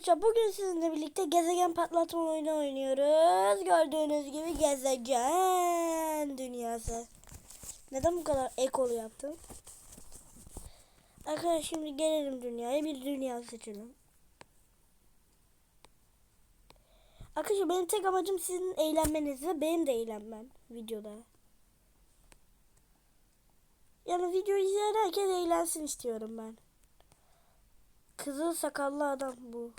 Arkadaşlar bugün sizinle birlikte gezegen patlatma oyunu oynuyoruz. Gördüğünüz gibi gezegen dünyası. Neden bu kadar ekolu yaptım? Arkadaşlar şimdi gelelim dünyaya bir dünya seçelim. Arkadaşlar benim tek amacım sizin eğlenmeniz ve benim de eğlenmem videoda. Yani video izleyen herkes eğlensin istiyorum ben. Kızıl sakallı adam bu.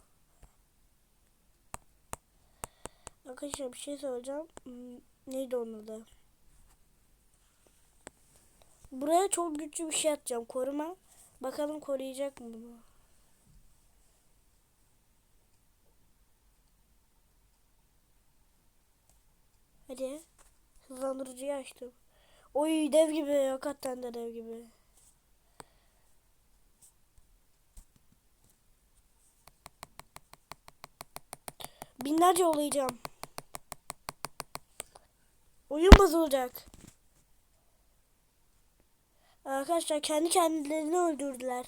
Arkadaşlar bir şey söyleyeceğim. Hmm, Neydi onun adı? Buraya çok güçlü bir şey atacağım. Koruma. Bakalım koruyacak mı bunu? Hadi. Hızlandırıcıyı açtım. Oy dev gibi. Hakikaten de dev gibi. Binlerce olayacağım. Oyun bozulacak. Arkadaşlar kendi kendilerini öldürdüler.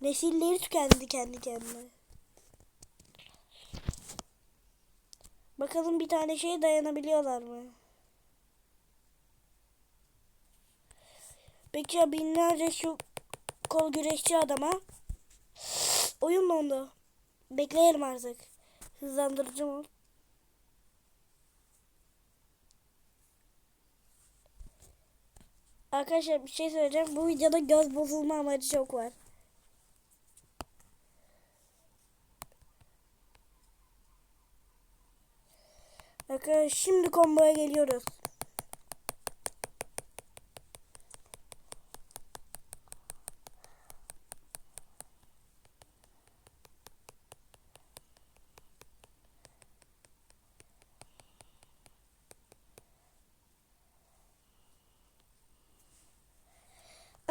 Nesilleri tükendi kendi kendine. Bakalım bir tane şeye dayanabiliyorlar mı? Peki ya binlerce şu kol güreşçi adama? Oyun dondu. Bekleyelim artık. Hızlandırıcı mı? Arkadaşlar bir şey söyleyeceğim. Bu videoda göz bozulma amacı çok var. Arkadaşlar şimdi komboya geliyoruz.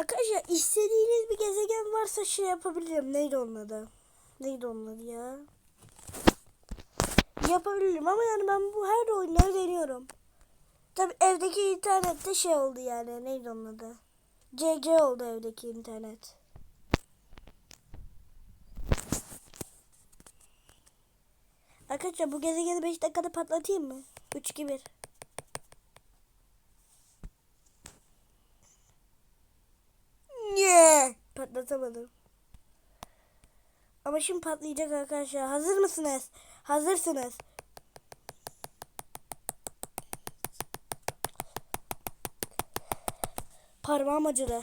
Arkadaşlar istediğiniz bir gezegen varsa şey yapabilirim. Neydi onun adı? Neydi onun adı ya? Yapabilirim ama yani ben bu her oyunları deniyorum. Tabi evdeki internette şey oldu yani. Neydi onun adı? CC oldu evdeki internet. Arkadaşlar bu gezegeni 5 dakikada patlatayım mı? 3 2 1. Niye? Patlatamadım. Ama şimdi patlayacak arkadaşlar. Hazır mısınız? Hazırsınız. Parmağım acıdı.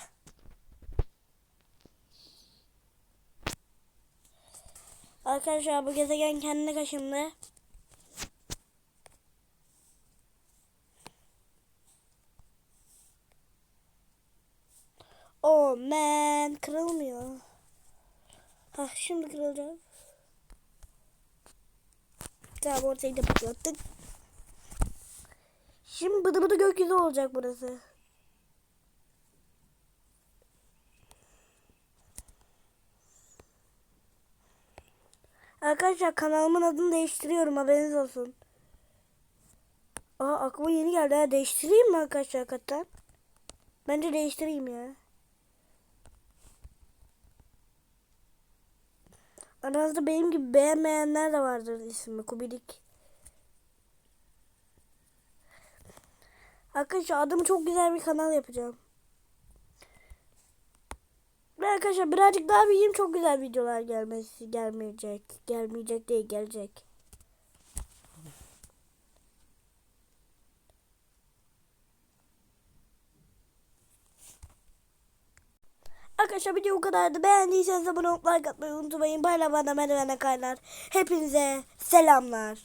Arkadaşlar bu gezegen kendine kaşındı. Oh man kırılmıyor. Hah şimdi kırılacak. Tamam ortayı da patlattık. Şimdi bıdı bıdı gökyüzü olacak burası. Arkadaşlar kanalımın adını değiştiriyorum haberiniz olsun. Aa aklıma yeni geldi ha değiştireyim mi arkadaşlar hakikaten? Bence değiştireyim ya. Aranızda benim gibi beğenmeyenler de vardır ismi Kubilik. Arkadaşlar adımı çok güzel bir kanal yapacağım. Ve arkadaşlar birazcık daha büyüyeyim çok güzel videolar gelmesi gelmeyecek. Gelmeyecek değil gelecek. Arkadaşlar video bu kadardı. Beğendiyseniz abone olup like atmayı unutmayın. Bayla bana merdivene kaynar. Hepinize selamlar.